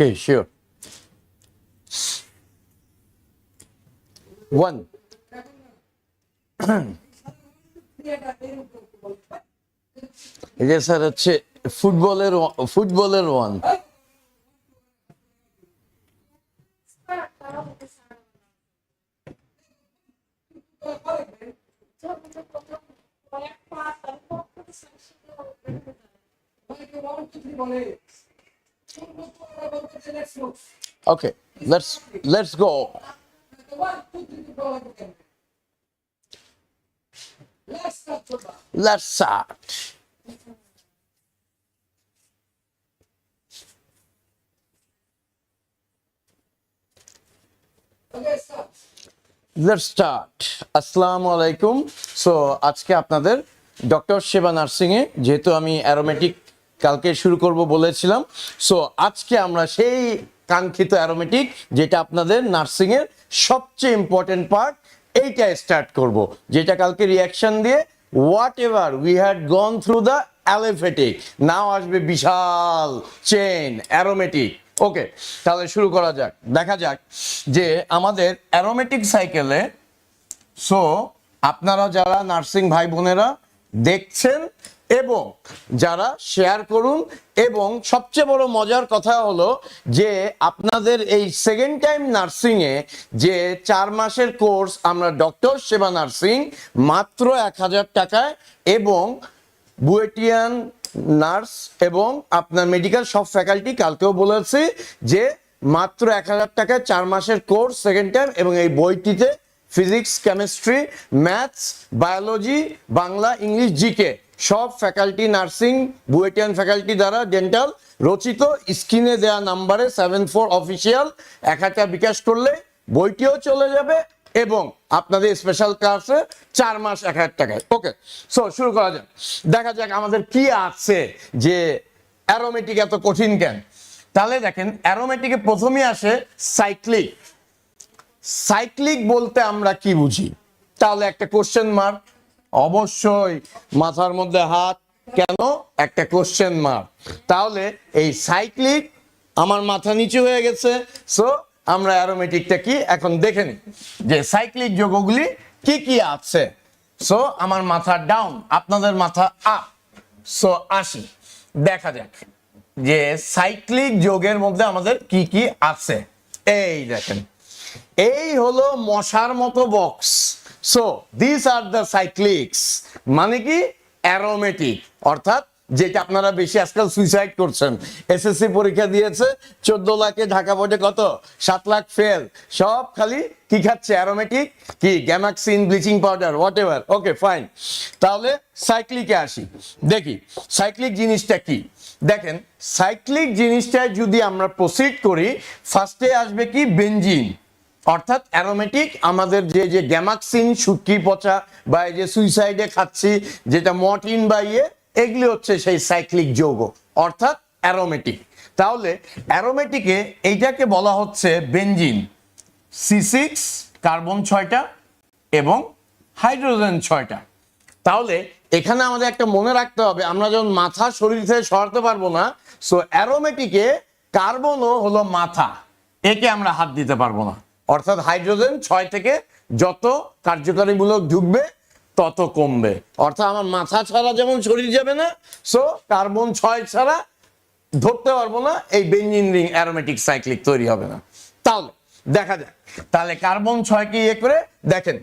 Okay, sure. One. এটা sir হচ্ছে ফুটবলের ফুটবলের one Okay, let's let's go. Let's start. Let's start আসসালামু আলাইকুম সো আজকে আপনাদের ডক্টর সেবা নার্সিং এ যেহেতু আমি অ্যারোমেটিক কালকে শুরু করব বলেছিলাম। সো আজকে আমরা সেই কাঙ্ক্ষিত অ্যারোমেটিক যেটা আপনাদের নার্সিং এর সবচেয়ে ইম্পর্টেন্ট পার্ট এইটা স্টার্ট করব। যেটা কালকে রিয়াকশন দিয়ে whatever we had gone through the aliphatic now আসবে বিশাল চেন অ্যারোমেটিক ওকে তাহলে শুরু করা যাক। দেখা যাক যে আমাদের অ্যারোমেটিক সাইকেলে সো আপনারা যারা নার্সিং ভাই বোনেরা দেখছেন এবং যারা শেয়ার করুন, এবং সবচেয়ে বড় মজার কথা হলো যে আপনাদের এই সেকেন্ড টাইম নার্সিংয়ে যে চার মাসের কোর্স আমরা ডক্টর সেবা নার্সিং মাত্র এক হাজার টাকায় এবং বুয়েটিয়ান নার্স এবং আপনার মেডিকেল সব ফ্যাকাল্টি কালকেও বলেছি যে মাত্র এক হাজার টাকায় চার মাসের কোর্স সেকেন্ড টাইম এবং এই বইটিতে physics chemistry maths biology Bangla English GK সব ফ্যাকাল্টি নার্সিং বুয়েটিয়ান ফ্যাকাল্টি দ্বারা ডেন্টাল রচিত, স্ক্রিনে দেওয়া নাম্বারে সেভেন ফোর অফিসিয়াল এক হাজার বিকাশ করলে বইটিও চলে যাবে এবং আপনাদের স্পেশাল ক্লাসে চার মাস এক হাজার টাকায়। ওকে সো শুরু করা যাক। দেখা যাক আমাদের কি আছে যে অ্যারোমেটিক এত কঠিন কেন। তাহলে দেখেন অ্যারোমেটিকে প্রথমে আসে সাইক্লিক সাইক্লিক বলতে আমরা কি বুঝি? তাহলে একটা কোশ্চেন মার্ক অবশ্যই মাথার মধ্যে হাত কেন? একটা কোশ্চেন মার্ক তাহলে এই সাইক্লিক আমার মাথা নিচু হয়ে গেছে সো আমরা অ্যারোমেটিকটা কি এখন দেখে নিই যে সাইক্লিক যোগগুলি কি কি আছে। সো আমার মাথা ডাউন আপনাদের মাথা আপ সো আসি, দেখা যাক যে সাইক্লিক যোগের মধ্যে আমাদের কি কি আছে। এই দেখেন, এই হলো মশার মতো box so this are the cyclics মানে কি? অ্যারোমেটিক অর্থাৎ যেটা আপনারা বেশি আজকাল সুইসাইড করছেন। এসএসসি পরীক্ষা দিয়েছে, চোদ্দ লাখে ঢাকা বোর্ডে কত? সাত লাখ ফেল সব খালি কি খাচ্ছে? অ্যারোমেটিক কি? Gammaxene bleaching powder whatever okay fine তাহলে সাইক্লিকে আসি। দেখি সাইক্লিক জিনিসটা কি? দেখেন সাইক্লিক জিনিসটায় যদি আমরা প্রসিড করি ফার্স্টে আসবে কি? বেঞ্জিন অর্থাৎ অ্যারোমেটিক আমাদের যে যে গ্যামাক্সিন সুটকি পচা বা এই যে সুইসাইডে খাচ্ছি, যেটা মর্টিন বা ইয়ে এগুলি হচ্ছে সেই সাইক্লিক যৌগ, অর্থাৎ অ্যারোমেটিক তাহলে অ্যারোমেটিকে এইটাকে বলা হচ্ছে বেঞ্জিন সি সিক্স কার্বন ছয়টা এবং হাইড্রোজেন ছয়টা। তাহলে এখানে আমাদের একটা মনে রাখতে হবে, আমরা যখন মাথা শরীর থেকে সরাতে পারব না সো অ্যারোমেটিকে কার্বনও হলো মাথা, একে আমরা হাত দিতে পারব না। অর্থাৎ হাইড্রোজেন ছয় থেকে যত কার্যকারীমূলক ঢুকবে, তত কমবে। অর্থাৎ আমার মাথা ছাড়া যেমন শরীর যাবে না সো কার্বন ছয় ছাড়া ধরতে পারব না, এই বেঞ্জিন রিং অ্যারোমেটিক সাইক্লিক তৈরি হবে না। তাহলে, দেখা যাক। তাহলে কার্বন ছয়কে ইয়ে করে? দেখেন,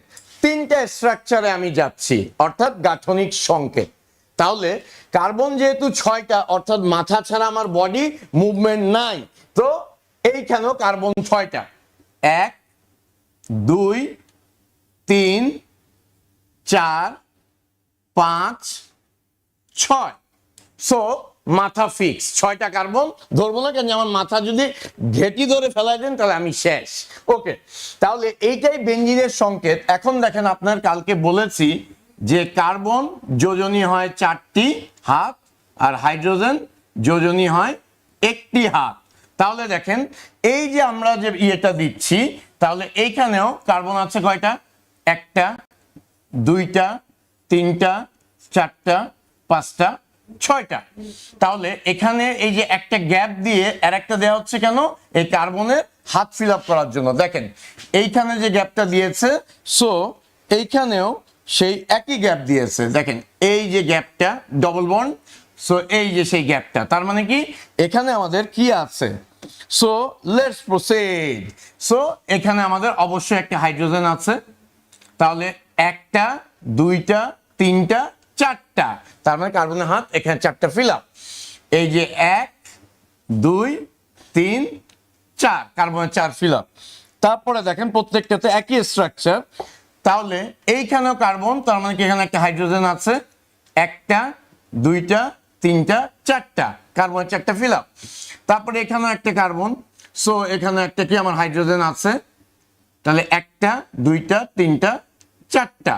তিনটা স্ট্রাকচারে আমি যাচ্ছি, অর্থাৎ গাঠনিক সংকেত। তাহলে, কার্বন যেহেতু ছয়টা, অর্থাৎ মাথা ছাড়া আমার বডি মুভমেন্ট নাই, তো এইখানেও কার্বন ছয়টা। এক, দুই, তিন, চার, পাঁচ, ছয়। সো মাথা ফিক্স ছয়টা কার্বন ধরবো না কেন? আমার মাথা যদি ঘেটি ধরে ফেলাই দেন, তাহলে আমি শেষ। ওকে তাহলে এইটাই বেঞ্জিনের সংকেত। এখন দেখেন আপনার কালকে বলেছি যে কার্বন যোজনী হয় চারটি হাত আর হাইড্রোজেন যোজনী হয় একটি হাত। তাহলে দেখেন, এই যে আমরা যে ইয়েটা দিচ্ছি, তাহলে এইখানেও কার্বন আছে কয়টা? একটা, দুইটা, তিনটা, চারটা, পাঁচটা, ছয়টা। তাহলে এখানে এই যে একটা গ্যাপ দিয়ে আর একটা দেওয়া হচ্ছে কেন? এই কার্বনের হাত ফিল আপ করার জন্য। দেখেন, এইখানে যে গ্যাপটা দিয়েছে সো এইখানেও সেই একই গ্যাপ দিয়েছে। দেখেন, এই যে গ্যাপটা ডবল বন্ড সো এই যে সেই গ্যাপটা তার মানে কি? এখানে আমাদের কি আছে? সো লেটস প্রসিড সো এখানে আমাদের অবশ্যই একটা হাইড্রোজেন আছে। তাহলে একটা, দুইটা, তিনটা, চারটা। তার মানে কার্বনের হাত এখানে চারটা ফিল আপ এই যে এক, দুই, তিন, চার কার্বনের চার ফিল আপ তারপরে দেখেন প্রত্যেকটাতে একই স্ট্রাকচার তাহলে এইখানেও কার্বন তার মানে কি এখানে একটা হাইড্রোজেন আছে? একটা, দুইটা তিনটা, চারটা কার্বনের চারটা ফিল আপ তারপরে এখানেও একটা কার্বন সো এখানে একটা কি আমার হাইড্রোজেন আছে? তাহলে একটা, দুইটা, তিনটা, চারটা।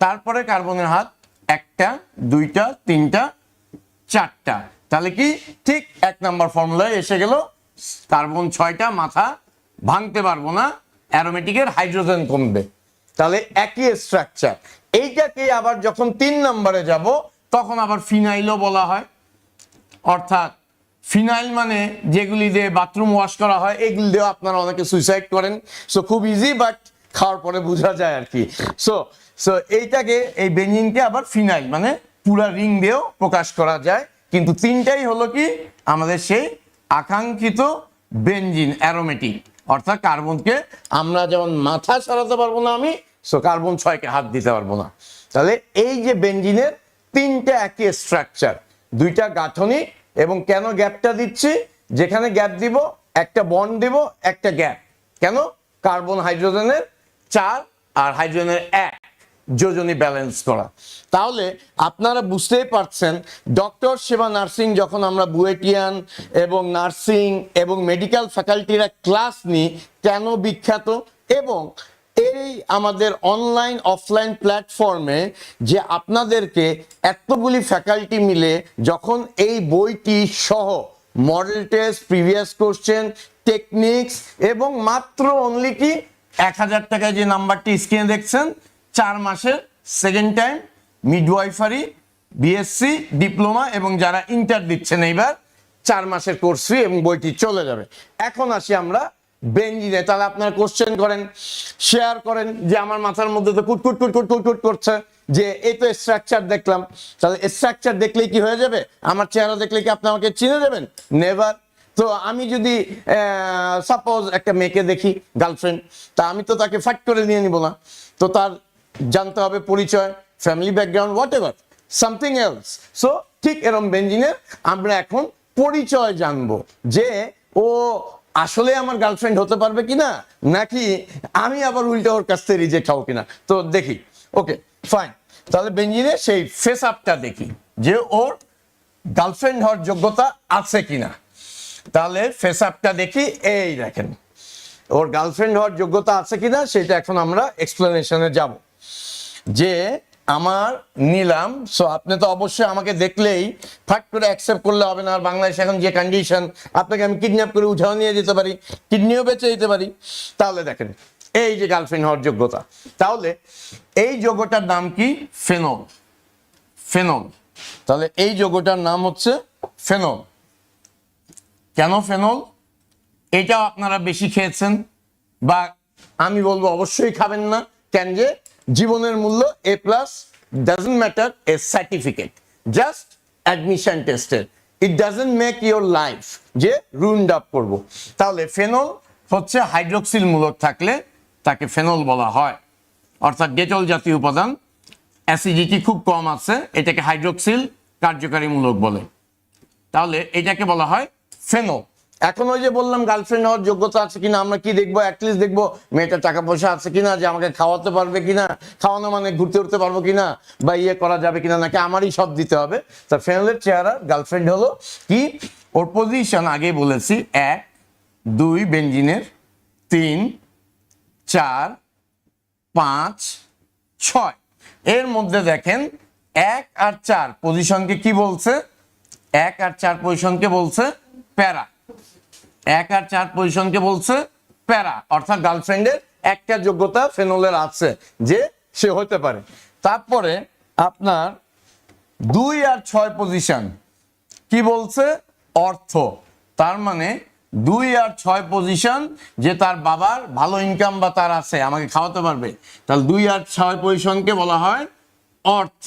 তারপরে কার্বনের হাত, একটা, দুইটা, তিনটা, চারটা। তাহলে কি? ঠিক এক নাম্বার ফর্মুলায় এসে গেল কার্বন ছয়টা, মাথা ভাঙতে পারব না অ্যারোমেটিকের হাইড্রোজেন কমবে। তাহলে একই স্ট্রাকচার এইটাকে আবার যখন তিন নম্বরে যাব তখন আবার ফিনাইলও বলা হয়। অর্থাৎ ফিনাইল মানে যেগুলি দিয়ে বাথরুম ওয়াশ করা হয়, এগুলি দিয়েও আপনারা অনেকে সুইসাইড করেন। সো খুব ইজি বাট খাওয়ার পরে বোঝা যায় আর কি। সো সো এইটাকে, এই বেঞ্জিনকে আবার ফিনাইল মানে পুরা রিং দিয়েও প্রকাশ করা যায়। কিন্তু তিনটাই হলো কি? আমাদের সেই আকাঙ্ক্ষিত বেঞ্জিন অ্যারোমেটিক অর্থাৎ কার্বনকে আমরা যেমন মাথা সরাতে পারব না আমি সো কার্বন ছয়কে হাত দিতে পারব না। তাহলে এই যে বেঞ্জিনের তিনটা একই স্ট্রাকচার দুইটা গাঁথনি এবং কেন গ্যাপটা দিচ্ছি? যেখানে গ্যাপ দিব, একটা বন্ড দিব, একটা গ্যাপ কেন? কার্বন হাইড্রোজেনের চার আর হাইড্রোজেনের এক। যোজনী ব্যালেন্স করা। তাহলে আপনারা বুঝতেই পারছেন ডক্টর সেবা নার্সিং যখন আমরা বুয়েটিয়ান এবং নার্সিং এবং মেডিকেল ফ্যাকাল্টিরা ক্লাস নিই, কেন বিখ্যাত? এবং এই আমাদের অনলাইন অফলাইন প্ল্যাটফর্মে যে আপনাদেরকে এতগুলি ফ্যাকাল্টি মিলে যখন এই বইটি সহ model test previous question techniques এবং মাত্র অনলি কি এক হাজার টাকায় যে নাম্বারটি স্ক্রিনে দেখছেন, চার মাসের second time midwifery BSc diploma এবং যারা ইন্টার দিচ্ছেন এইবার, চার মাসের কোর্স ফি এবং বইটি চলে যাবে। এখন আসি আমরা বেঞ্জিনে তাহলে আপনারা কোশ্চেন করেন শেয়ার করেন যে আমার মাথার মধ্যে তো কুটকুট কুটকুট কুটকুট করছে যে এই তো স্ট্রাকচার দেখলাম। তাহলে স্ট্রাকচার দেখলেই কি হয়ে যাবে? আমার চেহারা দেখলে কি আপনি আমাকে চিনে দেবেন? নেভার তো আমি যদি সাপোজ একটা মেয়েকে দেখি গার্লফ্রেন্ড তা আমি তো তাকে ফাইট করে নিয়ে নিব না। তো তার জানতে হবে পরিচয় family background whatever something else so ঠিক এরম বেঞ্জিনের আমরা এখন পরিচয় জানব যে ও আসলে আমার গার্লফ্রেন্ড হতে পারবে কিনা, নাকি আমি আবার উল্টো ওর কাছ থেকে রিজেক্ট হব কিনা? তো দেখি। ওকে ফাইন তাহলে বেঞ্জিনের সেই ফেস আপটা দেখি, যে ওর গার্লফ্রেন্ড হওয়ার যোগ্যতা আছে কিনা। তাহলে ফেস আপটা দেখি, এই দেখেন। ওর গার্লফ্রেন্ড হওয়ার যোগ্যতা আছে কিনা, সেটা এখন আমরা এক্সপ্লেনেশনে যাব। যে আমার নিলাম। সো আপনি তো অবশ্যই আমাকে দেখলেই ফাট করে অ্যাকসেপ্ট করলে হবে না আর বাংলাদেশ এখন যে কন্ডিশন আপনাকে আমি কিডন্যাপ করে উঠাও নিয়ে যেতে পারি কিডনিও বেঁচে যেতে পারি। তাহলে দেখেন, এই যে গার্লফ্রেন্ড হওয়ার যোগ্যতা। তাহলে এই যোগ্যটার নাম কি? ফেনল ফেনল তাহলে এই যোগ্যটার নাম হচ্ছে ফেনল কেন ফেনল এটাও আপনারা বেশি খেয়েছেন বা আমি বলব অবশ্যই খাবেন না। কেন যে জীবনের মূল্য A plus doesn't matter A certificate just admission টেস্টের it doesn't make your life যে রুন্ড আপ করব। তাহলে ফেনল হচ্ছে হাইড্রোক্সিল মূলক থাকলে তাকে ফেনল বলা হয়। অর্থাৎ ডেটল জাতীয় উপাদান। অ্যাসিডিটি খুব কম আছে, এটাকে হাইড্রোক্সিল কার্যকারী মূলক বলে। তাহলে এটাকে বলা হয় ফেনো এখন ওই যে বললাম গার্লফ্রেন্ড হওয়ার যোগ্যতা আছে কিনা, আমরা কি দেখব? অ্যাটলিস্ট দেখব মেয়েটার টাকা পয়সা আছে কিনা, যে আমাকে খাওয়াতে পারবে কিনা, খাওয়ানো মানে ঘুরতে উঠতে পারব কিনা, বা ইয়ে করা যাবে কিনা, নাকি আমারই সব দিতে হবে? তা ফেনলের চেহারা গার্লফ্রেন্ড হলো কি? ওর পজিশন আগে বলেছি, এক, দুই বেঞ্জিনের তিন, চার, পাঁচ, ছয়। এর মধ্যে দেখেন, এক আর চার পজিশনকে কি বলছে? এক আর চার পজিশনকে বলছে, প্যারা। এক আর চার পজিশনকে বলছে প্যারা, অর্থাৎ গার্লফ্রেন্ডের একটা যোগ্যতা ফেনলের আছে যে সে হতে পারে। তারপরে আপনার দুই আর ছয় পজিশন কি বলছে? অর্থ। তার মানে দুই আর ছয় পজিশন যে তার বাবার ভালো ইনকাম বা তার আছে, আমাকে খাওয়াতে পারবে। তাহলে দুই আর ছয় পজিশনকে বলা হয় অর্থ।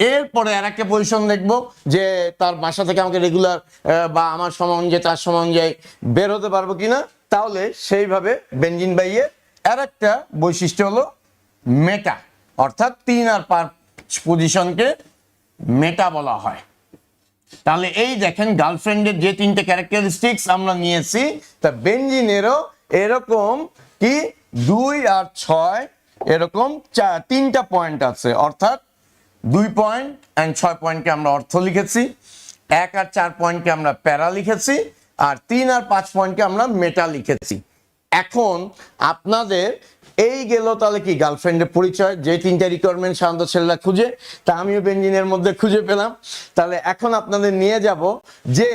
এরপরে আর একটা পজিশন দেখব যে তার বাসা থেকে আমাকে রেগুলার বা আমার সময় অনুযায়ী তার সময় অনুযায়ী বের হতে পারব কিনা, তাহলে সেইভাবে বেঞ্জিন বাইয়ের আর একটা বৈশিষ্ট্য হলো মেটা অর্থাৎ তিন আর পাঁচ পজিশনকে মেটা বলা হয়। তাহলে এই দেখেন গার্লফ্রেন্ডের যে তিনটে ক্যারেক্টারিস্টিক্স আমরা নিয়েছি, তা বেঞ্জিনেরও এরকম কি? দুই আর ছয় এরকম চার তিনটা পয়েন্ট আছে, অর্থাৎ দুই পয়েন্ট অ্যান্ড ছয় পয়েন্টকে আমরা অর্থ লিখেছি। এক আর চার পয়েন্টকে আমরা প্যারা লিখেছি। আর তিন আর পাঁচ পয়েন্টকে আমরা মেটা লিখেছি। এখন আপনাদের এই গেল তাহলে কি গার্লফ্রেন্ডের পরিচয়? যে তিনটা রিকোয়ারমেন্ট সাধারণত ছেলেরা খুঁজে, তা আমিও বেঞ্জিনের মধ্যে খুঁজে পেলাম। তাহলে এখন আপনাদের নিয়ে যাব যে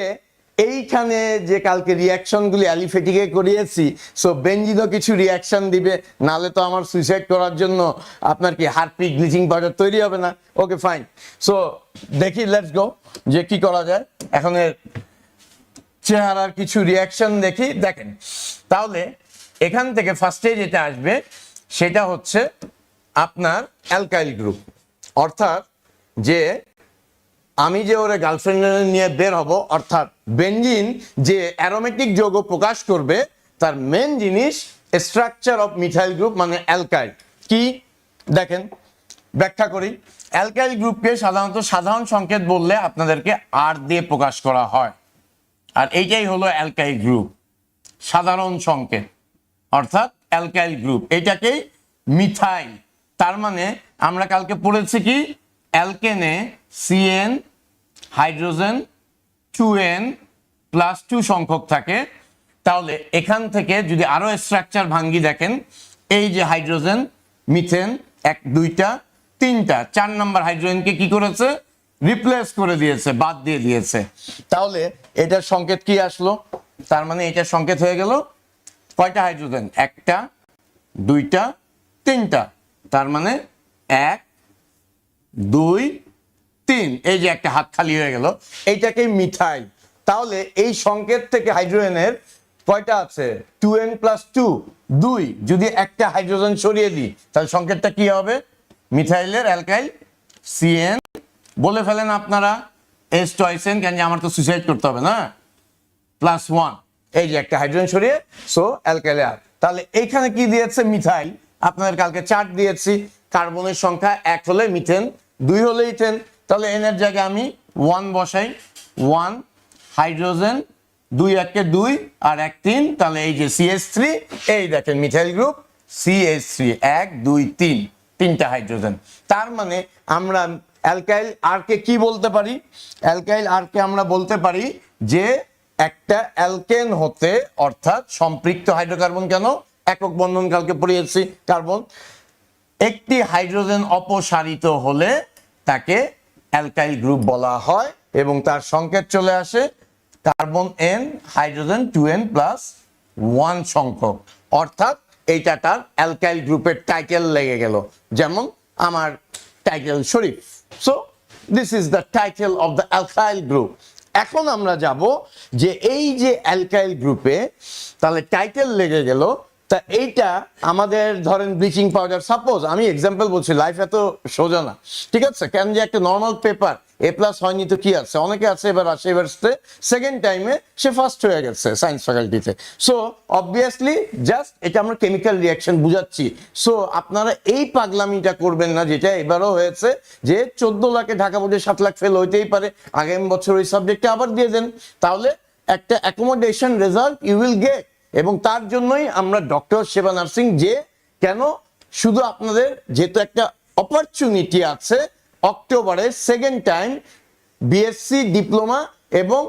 এইখানে যে কালকে রিয়াকশনগুলি অ্যালিফেটিকে করিয়েছি সো বেঞ্জিনও কিছু রিয়াকশন দিবে, নালে তো আমার সুইসাইড করার জন্য আপনার কি হারপিক ব্লিচিং পাউডার তৈরি হবে না? ওকে ফাইন সো দেখি লেটস গো যে কি করা যায়। এখন এর চেহারার কিছু রিয়াকশন দেখি। দেখেন, তাহলে এখান থেকে ফার্স্টে যেটা আসবে, সেটা হচ্ছে আপনার অ্যালকাইল গ্রুপ অর্থাৎ যে আমি যে ওরে গার্লফ্রেন্ড নিয়ে বের হব, অর্থাৎ বেঞ্জিন যে অ্যারোমেটিক যৌগ প্রকাশ করবে, তার মেন জিনিস স্ট্রাকচার অফ মিথাইল গ্রুপ মানে অ্যালকাইল কি? দেখেন, ব্যাখ্যা করি। অ্যালকাইল গ্রুপকে সাধারণত সাধারণ সংকেত বললে আপনাদেরকে আর দিয়ে প্রকাশ করা হয়। আর এইটাই হলো অ্যালকাইল গ্রুপ সাধারণ সংকেত। অর্থাৎ অ্যালকাইল গ্রুপ এটাকেই মিথাইল তার মানে আমরা কালকে পড়েছি কি? অ্যালকেনে C n hydrogen two n plus two সংখ্যক থাকে। তাহলে এখান থেকে যদি আরও স্ট্রাকচার ভাঙ্গি দেখেন, এই যে হাইড্রোজেন, মিথেন, এক, দুইটা, তিনটা, চার নম্বর হাইড্রোজেনকে কি করেছে? রিপ্লেস করে দিয়েছে, বাদ দিয়ে দিয়েছে। তাহলে এটার সংকেত কি আসলো? তার মানে এটার সংকেত হয়ে গেল কয়টা হাইড্রোজেন? একটা, দুইটা, তিনটা। তার মানে এক দুই, তিন। এই যে একটা হাত খালি হয়ে গেল। এইটাকে মিথাইল তাহলে এই সংকেত থেকে হাইড্রোজেনের কয়টা আছে? টু এন প্লাস টু, দুই। যদি একটা হাইড্রোজেন সরিয়ে দিই, তাহলে সংকেতটা কি হবে? মিথাইলের অ্যালকাইল সিএন বলে ফেলেন আপনারা, এস টয়েসেন কেন আমার তো সুইসাইড করতে হবে না? Plus one. এই যে একটা হাইড্রোজেন সরিয়ে, সো অ্যালকাইল তাহলে এইখানে কি দিয়েছে? মিথাইল। আপনাদের কালকে চার্ট দিয়েছি। কার্বনের সংখ্যা এক হলে মিথেন দুই হলে ইথেন তাহলে এনের জায়গায় আমি ওয়ান বসাই ওয়ান হাইড্রোজেন দুই একে দুই, আর এক তিন, তাহলে এই যে সিএস থ্রি এই দেখেন মিথাইল গ্রুপ সিএস থ্রি এক, দুই, তিন, তিনটা হাইড্রোজেন তার মানে আমরা অ্যালকাইল আরকে কি বলতে পারি? অ্যালকাইল আরকে আমরা বলতে পারি যে একটা অ্যালকেন হতে, অর্থাৎ সম্পৃক্ত হাইড্রোকার্বন কেন? একক বন্ধন কালকে পড়িয়েছি কার্বন একটি হাইড্রোজেন অপসারিত হলে তাকে অ্যালকাইল গ্রুপ বলা হয় এবং তার সংকেত চলে আসে carbon n, hydrogen two n plus one সংখ্যক। অর্থাৎ এইটা তার অ্যালকাইল গ্রুপের টাইটেল লেগে গেল। যেমন আমার title Sharif. So this is the title of the alkyl group এখন আমরা যাব যে এই যে অ্যালকাইল গ্রুপে তাহলে টাইটেল লেগে গেল তা এইটা আমাদের ধরেন ব্লিচিং পাউডার সাপোজ আমি এক্সাম্পল বলছি লাইফ এত সোজা না, ঠিক আছে? কেন যে একটা নর্মাল পেপার এ প্লাস হয়নি তো কি আছে? অনেকে আছে, এবার আসে, এবার সেকেন্ড টাইমে সে ফার্স্ট হয়ে গেছে সায়েন্স ফ্যাকাল্টিতে সো অবভিয়াসলি জাস্ট এটা আমরা কেমিক্যাল রিয়াকশন বুঝাচ্ছি। সো আপনারা এই পাগলামিটা করবেন না, যেটা এবারও হয়েছে, যে চোদ্দ লাখে ঢাকা বোর্ডে সাত লাখ ফেল হইতেই পারে। আগামী বছর ওই সাবজেক্টে আবার দিয়ে দেন। তাহলে একটা accommodation result you will get এবং তার জন্যই আমরা ডক্টর সেবা নার্সিং যে, কেন শুধু আপনাদের যেহেতু একটা অপরচুনিটি আছে অক্টোবরে সেকেন্ড টাইম বিএসসি ডিপ্লোমা এবং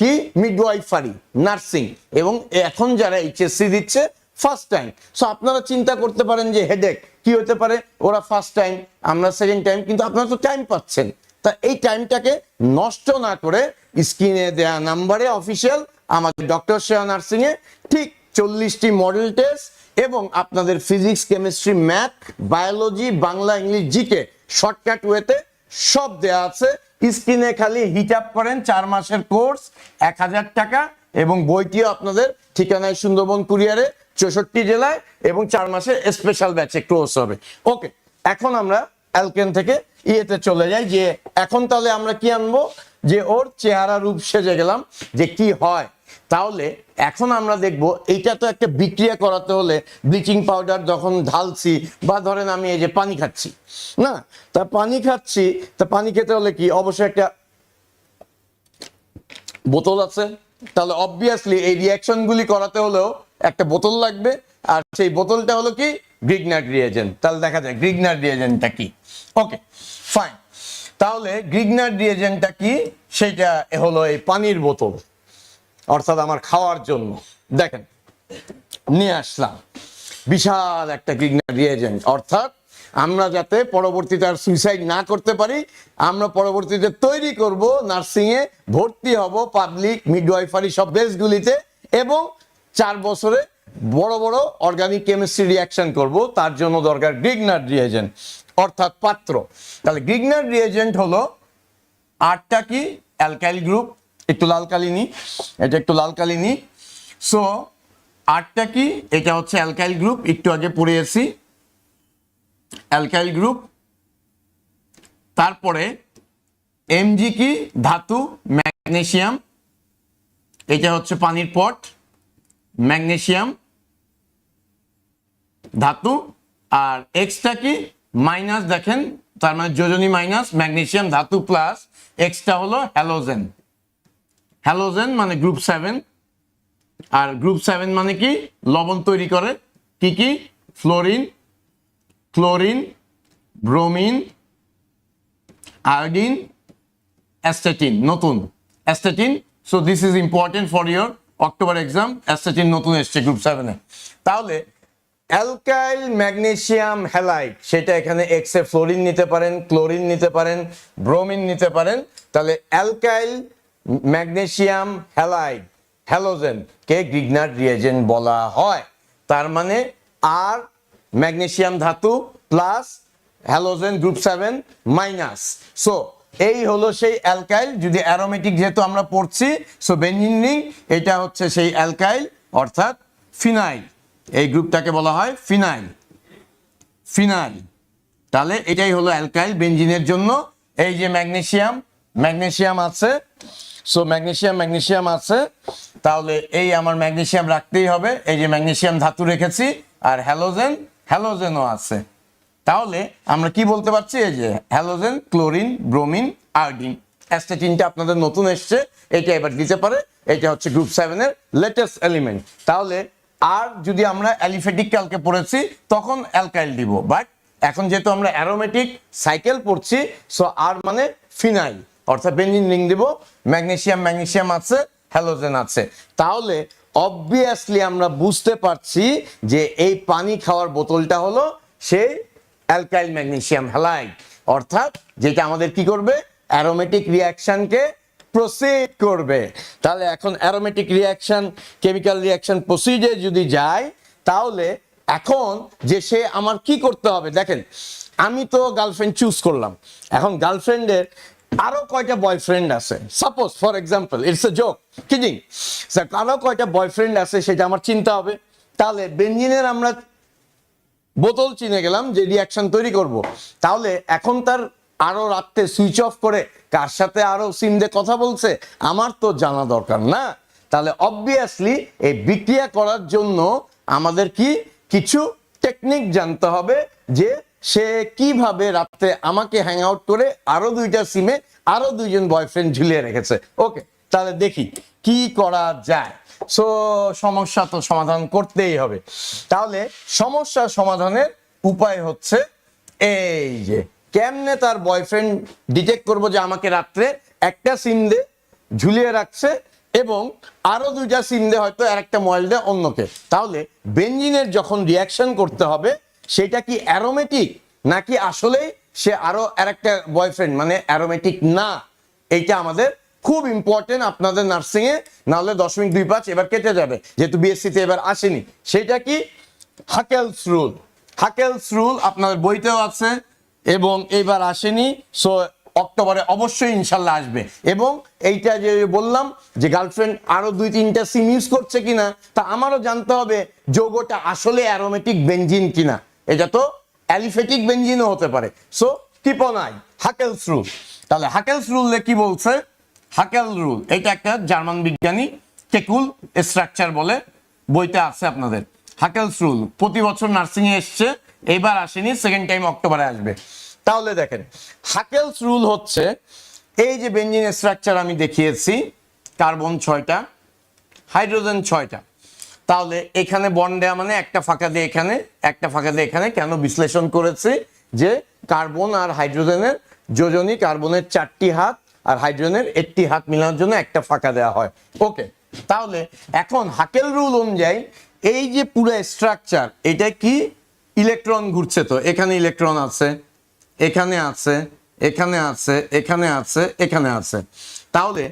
কি মিডওয়াইফারি নার্সিং এবং এখন যারা এইচএসসি দিচ্ছে ফার্স্ট টাইম সো আপনারা চিন্তা করতে পারেন যে হেডেক কি হতে পারে? ওরা ফার্স্ট টাইম আমরা সেকেন্ড টাইম কিন্তু আপনারা তো টাইম পাচ্ছেন। তা এই টাইমটাকে নষ্ট না করে স্ক্রিনে দেয়া নাম্বারে অফিসিয়াল আমাদের ডক্টর শেয়া নার্সিং এ ঠিক চল্লিশটি মডেল টেস্ট এবং আপনাদের physics chemistry math biology Bangla, English GK shortcut ওয়েতে সব দেয়া আছে। স্ক্রিনে খালি হিট আপ করেন, চার মাসের কোর্স এক হাজার টাকা এবং বইটিও আপনাদের ঠিকানায় সুন্দরবন কুরিয়ারে চৌষট্টি জেলায় এবং চার মাসের স্পেশাল ব্যাচে ক্লোজ হবে। ওকে এখন আমরা অ্যালকেন থেকে ইয়েতে চলে যাই যে এখন তাহলে আমরা কি আনব? যে ওর চেহারা রূপ সেজে গেলাম যে কি হয়। তাহলে এখন আমরা দেখব এইটা তো একটা বিক্রিয়া করাতে হলে ব্লিচিং পাউডার যখন ঢালছি বা ধরেন আমি এই যে পানি খাচ্ছি, না? তা পানি খাচ্ছি, তা পানি খেতে হলে কি অবশ্যই একটা বোতল আছে? তাহলে অবভিয়াসলি এই রিয়াকশনগুলি করাতে হলেও একটা বোতল লাগবে, আর সেই বোতলটা হলো কি? গ্রিগনার রিয়েজেন্ট তাহলে দেখা যায় গ্রিগনার রিয়েজেন্টটা কি? ওকে ফাইন তাহলে গ্রিগনার রিয়েজেন্টটা কি? সেটা হলো এই পানির বোতল। অর্থাৎ আমার খাওয়ার জন্য। দেখেন, নিয়ে আসলাম। বিশাল একটা গ্রিগনার রিয়েজেন্ট অর্থাৎ আমরা যাতে পরবর্তীতে আর সুইসাইড না করতে পারি, আমরা পরবর্তীতে তৈরি করব নার্সিংয়ে ভর্তি হব পাবলিক মিডওয়াইফারি সব বেসগুলিতে এবং চার বছরে বড় বড় অর্গানিক কেমিস্ট্রি রিয়াকশন করব, তার জন্য দরকার গ্রিগনার রিয়েজেন্ট অর্থাৎ পাত্র। তাহলে গ্রিগনার রিয়েজেন্ট হলো আটটা কি? অ্যালকাইল গ্রুপ একটু লাল কালি নি এটা একটু লাল কালি নি সো আটটা কি? এটা হচ্ছে অ্যালকাইল গ্রুপ একটু আগে পড়িয়েছি অ্যালকাইল গ্রুপ তারপরে এমজি কি? ধাতু ম্যাগনেশিয়াম এটা হচ্ছে পানির পট ম্যাগনেশিয়াম ধাতু, আর এক্সটা কি? মাইনাস দেখেন, তার মানে যোজনী মাইনাস ম্যাগনেশিয়াম ধাতু প্লাস এক্সটা হলো হ্যালোজেন হ্যালোজেন মানে গ্রুপ সেভেন আর গ্রুপ সেভেন মানে কি? লবণ তৈরি করে। কি কি? Fluorine chlorine bromine iodine astatine নতুন। Astatine so this is important for your October exam astatine নতুন এসছে গ্রুপ সেভেনে তাহলে অ্যালকাইল ম্যাগনেসিয়াম হ্যালাইট সেটা এখানে এক্স ফ্লোরিন নিতে পারেন ক্লোরিন নিতে পারেন ব্রোমিন নিতে পারেন। তাহলে অ্যালকাইল ম্যাগনেসিয়াম হ্যালাইড, হ্যালোজেন কে গ্রিগনার রিয়েজেন্ট বলা হয়। তার মানে আর ম্যাগনেশিয়াম ধাতু plus halogen group seven minus. So এই হলো সেই অ্যালকাইল, যদি অ্যারোমেটিক যেহেতু আমরা পড়ছি সো রিং, এটা হচ্ছে সেই অ্যালকাইল, অর্থাৎ ফিনাইল। এই গ্রুপটাকে বলা হয় ফিনাইল। ফিনাইল। তাহলে এটাই হলো অ্যালকাইল বেঞ্জিনের জন্য। এই যে ম্যাগনেসিয়াম ম্যাগনেসিয়াম আছে। সো ম্যাগনেশিয়াম ম্যাগনেসিয়াম আছে। তাহলে এই আমার ম্যাগনেসিয়াম রাখতেই হবে। এই যে ম্যাগনেসিয়াম ধাতু রেখেছি আর হ্যালোজেন, হ্যালোজেনও আছে। তাহলে আমরা কি বলতে পারছি? এই যে হ্যালোজেন, ক্লোরিন, ব্রোমিন, আয়োডিন। অ্যাস্টেটিনটা আপনাদের নতুন এসছে। এটা এবার দিতে পারে। এটা হচ্ছে গ্রুপ সেভেনের লেটেস্ট এলিমেন্ট তাহলে আর যদি আমরা অ্যালিফেটিক ক্যালকে পড়েছি, তখন অ্যালকাইল দিব। বাট এখন যেহেতু আমরা অ্যারোমেটিক সাইকেল পড়ছি সো আর মানে ফিনাইল। অর্থাৎ বেঞ্জিন রিং দিব ম্যাগনেশিয়াম ম্যাগনেসিয়াম আছে হ্যালোজেন আছে। তাহলে অবভিয়াসলি আমরা বুঝতে পারছি যে এই পানি খাওয়ার বোতলটা হলো সেই অ্যালকাইল ম্যাগনেশিয়াম হ্যালাইড অর্থাৎ যেটা আমাদের কি করবে? অ্যারোমেটিক রিয়াকশনকে প্রসিড করবে। তাহলে এখন অ্যারোমেটিক রিয়াকশন কেমিক্যাল রিয়াকশন প্রসিডে যদি যায় তাহলে এখন যে সে আমার কি করতে হবে? দেখেন, আমি তো গার্লফ্রেন্ড চুজ করলাম। এখন গার্লফ্রেন্ডের আরও কয়টা বয়ফ্রেন্ড আছে? Suppose for example it's a joke kidding আরও কয়টা বয়ফ্রেন্ড আছে সেটা আমার চিন্তা হবে। তাহলে বেঞ্জিনের আমরা বোতল চিনে গেলাম যে রিয়াকশন তৈরি করব। তাহলে এখন তার আরও রাত্রে সুইচ অফ করে কার সাথে আরও সিম দিয়ে কথা বলছে, আমার তো জানা দরকার না। তাহলে অবভিয়াসলি এই বিক্রিয়া করার জন্য আমাদের কি কিছু টেকনিক জানতে হবে যে সে কীভাবে রাত্রে আমাকে হ্যাং আউট করে আরও দুইটা সিমে আরও দুইজন বয়ফ্রেন্ড ঝুলিয়ে রেখেছে? ওকে তাহলে দেখি কি করা যায়। সো সমস্যা তো সমাধান করতেই হবে। তাহলে সমস্যা সমাধানের উপায় হচ্ছে এই যে, কেমনে তার বয়ফ্রেন্ড ডিটেক্ট করব যে আমাকে রাত্রে একটা সিম দে ঝুলিয়ে রাখছে এবং আরও দুইটা সিম দে হয়তো আর একটা মোবাইল দে অন্যকে? তাহলে বেঞ্জিনের যখন রিয়াকশন করতে হবে সেটা কি অ্যারোমেটিক নাকি আসলেই সে আরও আরেকটা বয়ফ্রেন্ড মানে অ্যারোমেটিক না। এইটা আমাদের খুব ইম্পর্টেন্ট আপনাদের নার্সিং এ। নাহলে দশমিক দুই পাঁচ এবার কেটে যাবে। যেহেতু বিএসসি তে এবার আসেনি। সেটা কি? হাকেলস রুল হাকেলস রুল আপনাদের বইতেও আছে এবং এবার আসেনি। সো অক্টোবরে অবশ্যই ইনশাল্লাহ আসবে। এবং এইটা যে বললাম যে গার্লফ্রেন্ড আরও দুই তিনটা সিম ইউজ করছে কিনা, তা আমারও জানতে হবে, যৌগটা আসলে অ্যারোমেটিক বেঞ্জিন কিনা। এটা তো অ্যালিফেটিক বেঞ্জিনও হতে পারে। So keep on Huckel's rule তাহলে হাকেলস রুলে কি বলছে? হাকেল রুল, এটা একটা জার্মান বিজ্ঞানী, কেকুল স্ট্রাকচার বলে বইতে আছে আপনাদের। হাকেলস রুল প্রতি বছর নার্সিং এ এসছে এইবার আসেনি, সেকেন্ড টাইম অক্টোবরে আসবে। তাহলে দেখেন হাকেলস রুল হচ্ছে, এই যে বেঞ্জিন স্ট্রাকচার আমি দেখিয়েছি, কার্বন ছয়টা, হাইড্রোজেন ছয়টা তাহলে এখানে বন দেওয়া মানে একটা ফাঁকা দিয়ে এখানে, একটা ফাঁকা দিয়ে এখানে কেন বিশ্লেষণ করেছি যে কার্বন আর হাইড্রোজেনের যোজনী কার্বনের চারটি হাত আর হাইড্রোজেনের একটি হাত মিলানোর জন্য একটা ফাঁকা দেওয়া হয়। ওকে তাহলে এখন হাকেল রুল অনুযায়ী এই যে পুরো স্ট্রাকচার এটা কি? ইলেকট্রন ঘুরছে তো, এখানে ইলেকট্রন আছে, এখানে আছে এখানে আছে এখানে আছে এখানে আছে। তাহলে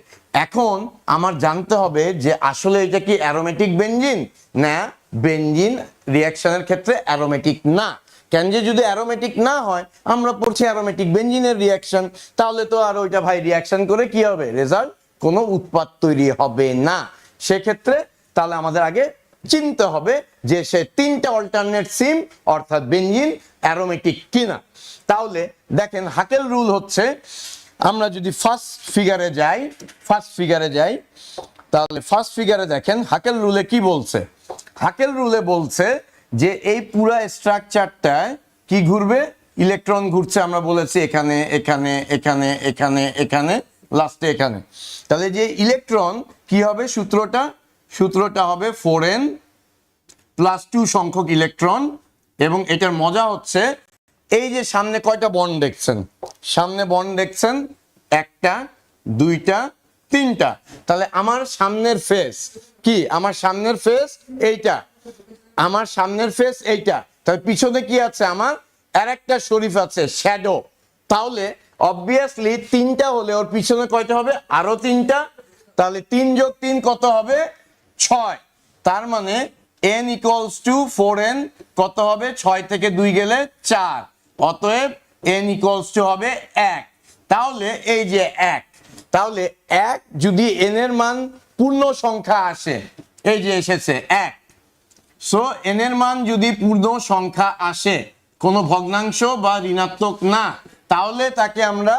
এখন আমার জানতে হবে যে আসলে এটা কি অ্যারোমেটিক বেঞ্জিন না বেঞ্জিন রিয়াকশনের ক্ষেত্রে অ্যারোমেটিক না। কেন যে যদি অ্যারোমেটিক না হয়, আমরা পড়ছি অ্যারোমেটিক বেঞ্জিনের রিয়াকশন তাহলে তো আর ওইটা ভাই রিয়াকশন করে কি হবে? রেজাল্ট কোনো উৎপাদ তৈরি হবে না। সেক্ষেত্রে তাহলে আমাদের আগে চিনতে হবে যে সে তিনটা অল্টারনেট সিম অর্থাৎ বেঞ্জিন অ্যারোমেটিক কিনা। তাহলে দেখেন হাকেল রুল হচ্ছে আমরা যদি ফার্স্ট ফিগারে যাই ফার্স্ট ফিগারে যাই, তাহলে ফার্স্ট ফিগারে দেখেন, হাকেল রুলে কি বলছে? হাকেল রুলে বলছে যে এই পুরা স্ট্রাকচারটায় কি ঘুরবে? ইলেকট্রন ঘুরছে, আমরা বলেছি এখানে এখানে এখানে এখানে এখানে লাস্টে এখানে। তাহলে যে ইলেকট্রন কি হবে সূত্রটা? সূত্রটা হবে ফোর এন প্লাস টু সংখ্যক ইলেকট্রন এবং এটার মজা হচ্ছে এই যে সামনে কয়টা বন্ড দেখছেন? সামনে বন্ড দেখছেন একটা, দুইটা, তিনটা। তাহলে আমার সামনের ফেস কি? আমার সামনের ফেস এইটা। আমার সামনের ফেস এইটা। তাহলে পিছনে কি আছে আমার? আর একটা শরীফ আছে শ্যাডো তাহলে অবভিয়াসলি তিনটা হলে ওর পিছনে কয়টা হবে? আরও তিনটা। তাহলে তিন যোগ তিন কত হবে? ছয়। তার মানে n equals two four n কত হবে? ছয় থেকে দুই গেলে চার। অতএব এন ইকুয়ালস টু হবে এক। তাহলে এই যে এক, তাহলে এক যদি এন এর মান পূর্ণ সংখ্যা আসে, এই যে এসেছে এক। সো এন এর মান যদি পূর্ণ সংখ্যা আসে, কোনো ভগ্নাংশ বা ঋণাত্মক না, তাহলে তাকে আমরা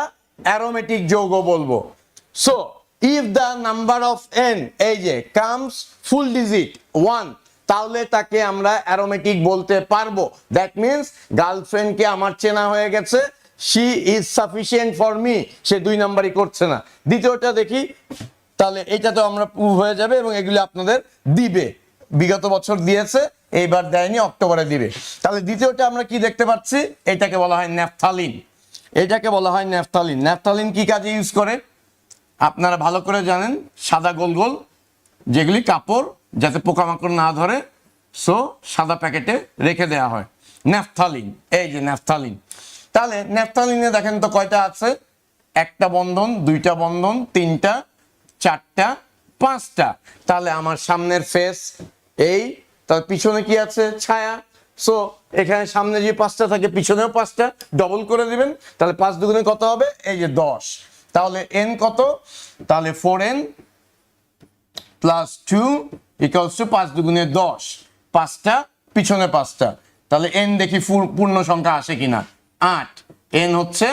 অ্যারোমেটিক যৌগ বলব। So if the number of n এই যে কামস ফুল ডিজিট ওয়ান তাহলে তাকে আমরা অ্যারোমেটিক বলতে পারব। দ্যাট মিনস গার্লফ্রেন্ডকে আমার চেনা হয়ে গেছে। She is sufficient for me সে দুই নাম্বারই করছে না। দ্বিতীয়টা দেখি। তাহলে এটা তো আমরা প্রুভ হয়ে যাবে এবং এগুলো আপনাদের দিবে। বিগত বছর দিয়েছে, এইবার দেয়নি, অক্টোবরে দিবে। তাহলে দ্বিতীয়টা আমরা কি দেখতে পাচ্ছি? এটাকে বলা হয় ন্যাপথালিন এটাকে বলা হয় ন্যাপথালিন ন্যাফথালিন কি কাজে ইউজ করে? আপনারা ভালো করে জানেন, সাদা গোল গোল, যেগুলি কাপড় যাতে পোকামাকড় না ধরে সো সাদা প্যাকেটে রেখে দেওয়া হয়। ন্যাপথালিন এই যে ন্যাপথালিন তাহলে ন্যাফথালিনে দেখেন তো কয়টা আছে? একটা বন্ধন, দুইটা বন্ধন, তিনটা, চারটা, পাঁচটা। তাহলে আমার সামনের ফেস এই, তার পিছনে কি আছে? ছায়া। সো এখানে সামনে যে পাঁচটা থাকে, পিছনেও পাঁচটা। ডবল করে দিবেন। তাহলে পাঁচ দুগুণে কত হবে? এই যে দশ। তাহলে এন কত? তাহলে four n plus two equals two পাঁচ দুগুণে দশ। পাঁচটা, পিছনে পাঁচটা। তাহলে এন দেখি পূর্ণ সংখ্যা আসে কিনা? আট। এন হচ্ছে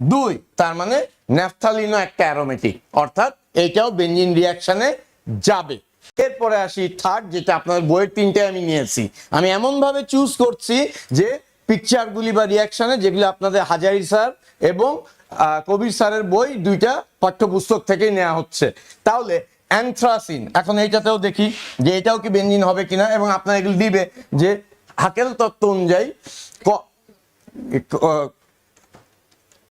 দুই। তার মানে ন্যাফথালিনও একটা অ্যারোমেটিক। অর্থাৎ এইটাও বেঞ্জিন রিয়াকশনে যাবে। এরপরে আসি থার্ড যেটা আপনার বইয়ের তিনটে আমি নিয়েছি। আমি এমন ভাবে চুজ করছি যে পিকচারগুলি বা রিয়াকশনে যেগুলো আপনাদের হাজারি স্যার এবং কবির স্যারের বই দুইটা পাঠ্যপুস্তক থেকেই নেওয়া হচ্ছে। তাহলে অ্যানথ্রাসিন। এখন এইটাতেও দেখি যে এটাও কি বেঞ্জিন হবে কিনা এবং আপনারা এগুলো দিবে যে হাকেল তত্ত্ব অনুযায়ী